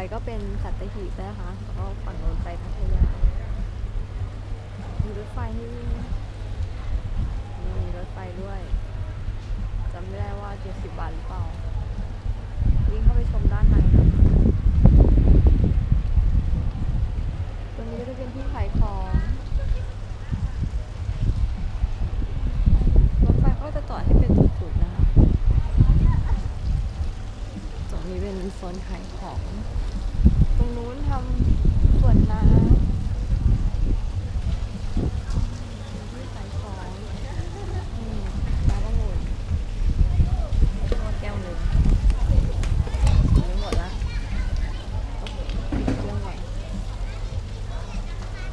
ไปก็เป็นสัตหีบนะคะแล้วก็ฝั่งโน้นไปพัทยา มีรถไฟให้วิ่งมีรถไฟด้วยจำไม่ได้ว่าเจ็ดสิบบาทหรือเปล่า วิ่งเข้าไปชมด้านในนะตรงนี้ก็จะเป็นที่ขายของรถไฟก็จะต่อให้เป็นจุดๆนะคะ ตรงนี้เป็นโซนขายของ muốn không?